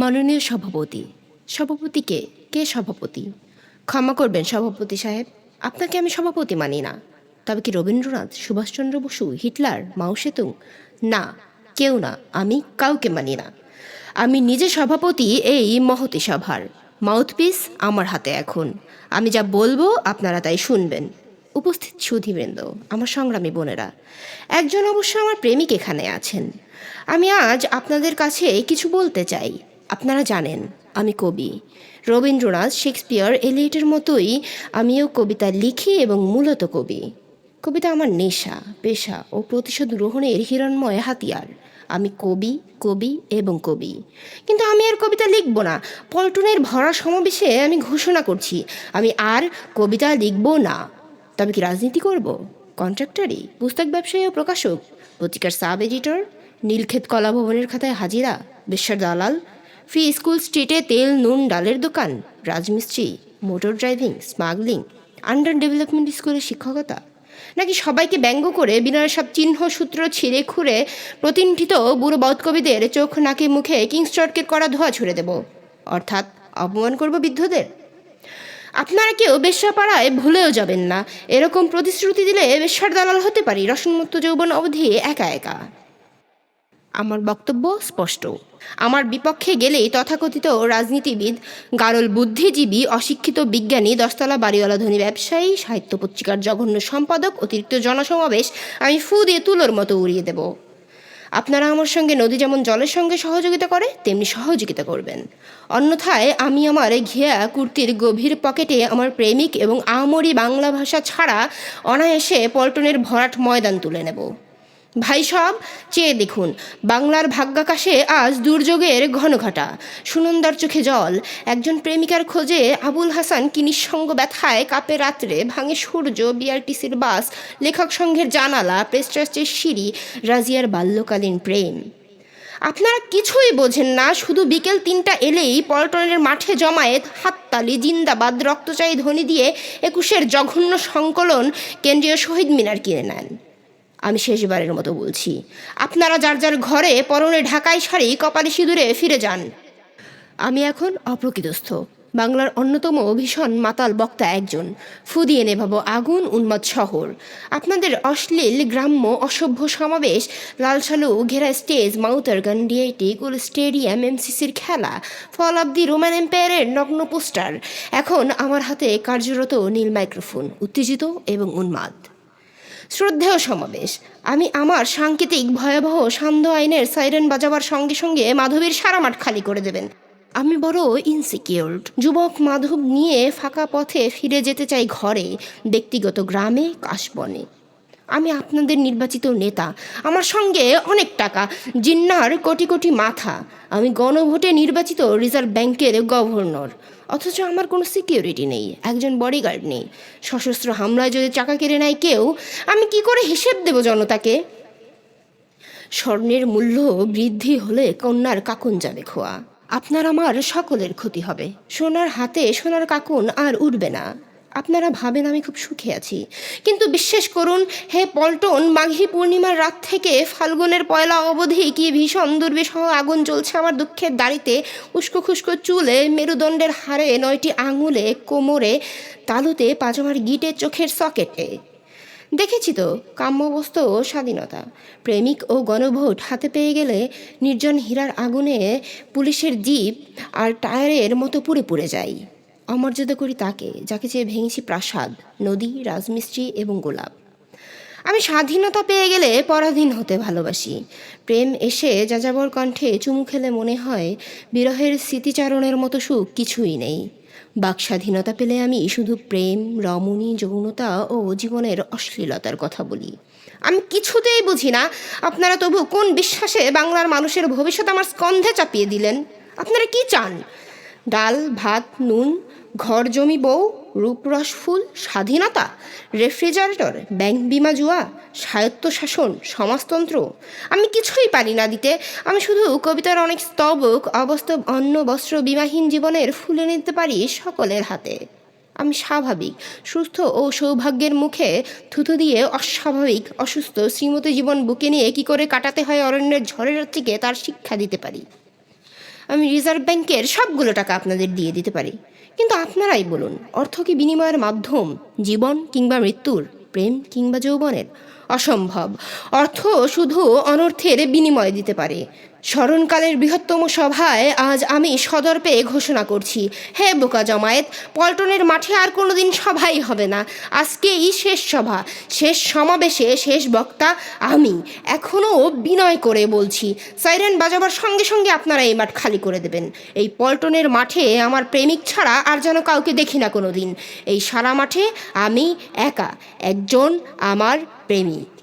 মাননীয় সভাপতি। সভাপতিকে কে সভাপতি? ক্ষমা করবেন সভাপতি সাহেব, আপনাকে আমি সভাপতি মানি না। তবে কি Rabindranath, Subhash Chandra Bose, Hitler, Mao Tsetung? না, কেউ না, আমি কাউকে মানি না। আমি নিজে সভাপতি, এই মহতি সভার। মাউথপিস আমার হাতে এখন। আমি যা বলব, আপনারা তাই শুনবেন। উপস্থিত সুধীবৃন্দ, আমার সংগ্রামী বোনেরা, একজন অবশ্য আমার প্রেমিক এখানে আছেন। আমি আজ আপনাদের কাছে কিছু বলতে চাই। আপনারা জানেন, আমি কবি। রবীন্দ্রনাথ, শেক্সপিয়ার এলিয়েটের মতোই আমিও কবিতা লিখি এবং মূলত কবি। কবিতা আমার নেশা, পেশা ও প্রতিশোধ গ্রহণের হিরণময় হাতিয়ার। আমি কবি কবি এবং কবি। কিন্তু আমি আর কবিতা লিখব না। পল্টনের ভরা সমাবেশে আমি ঘোষণা করছি, আমি আর কবিতা লিখব না। তবে কি রাজনীতি করব? কন্ট্রাক্টরি পুস্তক ব্যবসায়ী ও প্রকাশক। পত্রিকার সাব এডিটর নীলক্ষেত কলা ভবনের খাতায় হাজিরা বিশ্বের দালাল ফ্রি স্কুল স্ট্রিটে তেল, নুন, ডালের দোকান, রাজমিস্ত্রি, motor driving, smuggling, under development স্কুলে শিক্ষকতা। নাকি সবাইকে ব্যঙ্গ করে বিনয়ের সব চিহ্ন সূত্র ছিঁড়ে খুঁড়ে প্রতিষ্ঠিত বুড়ো বধকবিদের চোখ, নাকে, মুখে কিংস্টর্কের করা ধোয়া ছুড়ে দেব? অর্থাৎ অপমান করব বৃদ্ধদের? আপনারা কেউ বেশ্যাপাড়ায় ভুলেও যাবেন না। এরকম প্রতিশ্রুতি দিলে বেশ্যার দালাল হতে পারি। রসনমুক্ত যৌবন অবধি একা একা। আমার বক্তব্য স্পষ্ট। আমার বিপক্ষে গেলেই তথাকথিত রাজনীতিবিদ, গারল বুদ্ধিজীবী, অশিক্ষিত বিজ্ঞানী, দশতলা বাড়িওয়ালা ধনী ব্যবসায়ী সাহিত্য পত্রিকার জঘন্য সম্পাদক, অতিরিক্ত জনসমাবেশ, আমি ফু দিয়ে তুলোর মতো উড়িয়ে দেব। আপনারা আমার সঙ্গে নদী যেমন জলের সঙ্গে সহযোগিতা করে, তেমনি সহযোগিতা করবেন। অন্যথায় আমি আমার ঘিয়া কুর্তির গভীর পকেটে আমার প্রেমিক এবং আমরি বাংলা ভাষা ছাড়া অনায়াসে পল্টনের ভরাট ময়দান তুলে নেব। ভাই সব, চেয়ে দেখুন। বাংলার ভাগ্যাকাশে আজ দুর্যোগের ঘনঘটা। সুনন্দার চোখে জল, একজন প্রেমিকার খোঁজে আবুল হাসান কি নিঃসঙ্গ ব্যথায় কাপে রাত্রে, ভাঙে সূর্য, বিআরটিসির বাস, লেখক সংঘের জানালা, প্রেস ট্রাস্টের সিঁড়ি, রাজিয়ার বাল্যকালীন প্রেম। আপনারা কিছুই বোঝেন না, শুধু বিকেল তিনটা এলেই পল্টনের মাঠে জমায়েত, হাততালি, জিন্দাবাদ রক্তচায়ী ধ্বনি দিয়ে একুশের জঘন্য সংকলন কেন্দ্রীয় শহীদ মিনার কিনে নেন। আমি শেষবারের মতো বলছি। আপনারা যার যার ঘরে পরনে ঢাকায় শাড়ি, কপালে সিঁদুরে ফিরে যান। আমি এখন অপ্রকৃতস্থ। বাংলার অন্যতম ভীষণ মাতাল বক্তা একজন। ফুদিয়ে নেভাবো আগুন উন্মাদ শহর। আপনাদের অশ্লীল, গ্রাম্য, অসভ্য সমাবেশ, লালসালু, ঘেরা স্টেজ, মাউতার গান, ডিআইটি গোল স্টেডিয়াম, এমসিসির খেলা, ফল অব দি রোমান এম্পায়ারের নগ্ন পোস্টার। এখন আমার হাতে কার্যরত নীল মাইক্রোফোন, উত্তেজিত এবং উন্মাদ। শ্রদ্ধেয় সমাবেশ। আমি আমার সাংকেতিক ভয়াবহ সান্ধ্য আইনের সাইরেন বাজাবার সঙ্গে সঙ্গে মাধবীর সারা মাঠ খালি করে দেবেন। আমি বড় ইনসিকিউরড যুবক মাধব নিয়ে ফাঁকা পথে ফিরে যেতে চাই ঘরে, ব্যক্তিগত গ্রামে, কাশবনে। আমি আপনাদের নির্বাচিত নেতা। আমার সঙ্গে অনেক টাকা। জিন্নার কোটি কোটি মাথা। আমি গণভোটে নির্বাচিত রিজার্ভ ব্যাংকের গভর্নর। অথচ আমার কোনো সিকিউরিটি নেই, একজন বডিগার্ড নেই। সশস্ত্র হামলায় যদি চাকা কেড়ে নেয় কেউ, আমি কি করে হিসেব দেব জনতাকে? স্বর্ণের মূল্য বৃদ্ধি হলে কন্যার কাকুন যাবে খোয়া। আপনার আমার সকলের ক্ষতি হবে। সোনার হাতে সোনার কাকুন আর উঠবে না। আপনারা ভাবেন আমি খুব সুখে আছি। কিন্তু বিশ্বাস করুন, হে পল্টন, মাঘী পূর্ণিমার রাত থেকে ফাল্গুনের পয়লা অবধি কি ভীষণ দুর্বিষহ আগুন জ্বলছে আমার দুঃখের দাড়িতে? উস্কো খুস্কো চুলে, মেরুদণ্ডের হারে নয়টি আঙুলে, কোমরে, তালুতে পাজামার গিটে চোখের সকেটে। দেখেছি তো, কাম্যবস্তু ও স্বাধীনতা। প্রেমিক ও গণভোট হাতে পেয়ে গেলে নির্জন হীরার আগুনে পুলিশের জিপ আর টায়ারের মতো পুড়ে পুড়ে যায়। অমর্যাদা করি তাকে, যাকে চেয়ে ভেঙেছি প্রাসাদ, নদী, রাজমিস্ত্রি এবং গোলাপ। আমি স্বাধীনতা পেয়ে গেলে পরাধীন হতে ভালোবাসি। প্রেম এসে যাযাবর কণ্ঠে চুমু খেলে মনে হয়, বিরহের স্মৃতিচারণের মতো সুখ কিছুই নেই। বাক স্বাধীনতা পেলে আমি শুধু প্রেম, রমণী, যৌনতা ও জীবনের অশ্লীলতার কথা বলি। আমি কিছুতেই বুঝি না, আপনারা তবু কোন বিশ্বাসে বাংলার মানুষের ভবিষ্যৎ আমার স্কন্ধে চাপিয়ে দিলেন? আপনারা কি চান? ডাল, ভাত, নুন, ঘর জমি বউ, রূপরস ফুল, স্বাধীনতা, রেফ্রিজারেটর, ব্যাংক বিমা জুয়া, স্বায়ত্তশাসন, সমাজতন্ত্র। আমি কিছুই পারি না দিতে। আমি শুধু কবিতার অনেক স্তবক অবাস্তব অন্ন, বস্ত্র, বিমাহীন জীবনের ফুলে নিতে পারি সকলের হাতে। আমি স্বাভাবিক, সুস্থ ও সৌভাগ্যের মুখে থুথু দিয়ে অস্বাভাবিক, অসুস্থ, শ্রীমতী জীবন বুকে নিয়ে কি করে কাটাতে হয় অরণ্যের ঝড়ের রাত্রিকে তার শিক্ষা দিতে পারি। আমি রিজার্ভ ব্যাংকের সবগুলো টাকা আপনাদের দিয়ে দিতে পারি। কিন্তু আপনারাই বলুন, অর্থ কি বিনিময়ের মাধ্যম, জীবন কিংবা মৃত্যুর, প্রেম কিংবা যৌবনের? অসম্ভব। অর্থ শুধু অনর্থের বিনিময় দিতে পারে। স্মরণকালের বৃহত্তম সভায় আজ আমি সদর পেয়ে ঘোষণা করছি, হে বোকা জমায়েত, পল্টনের মাঠে আর কোনোদিন সভাই হবে না। আজকেই শেষ সভা, শেষ সমাবেশে শেষ বক্তা আমি। এখনও বিনয় করে বলছি, সাইরেন বাজাবার সঙ্গে সঙ্গে আপনারা এই মাঠ খালি করে দেবেন। এই পল্টনের মাঠে আমার প্রেমিক ছাড়া আর যেন কাউকে দেখি না কোনো দিন এই সারা মাঠে আমি একা, একজন আমার প্রেমিক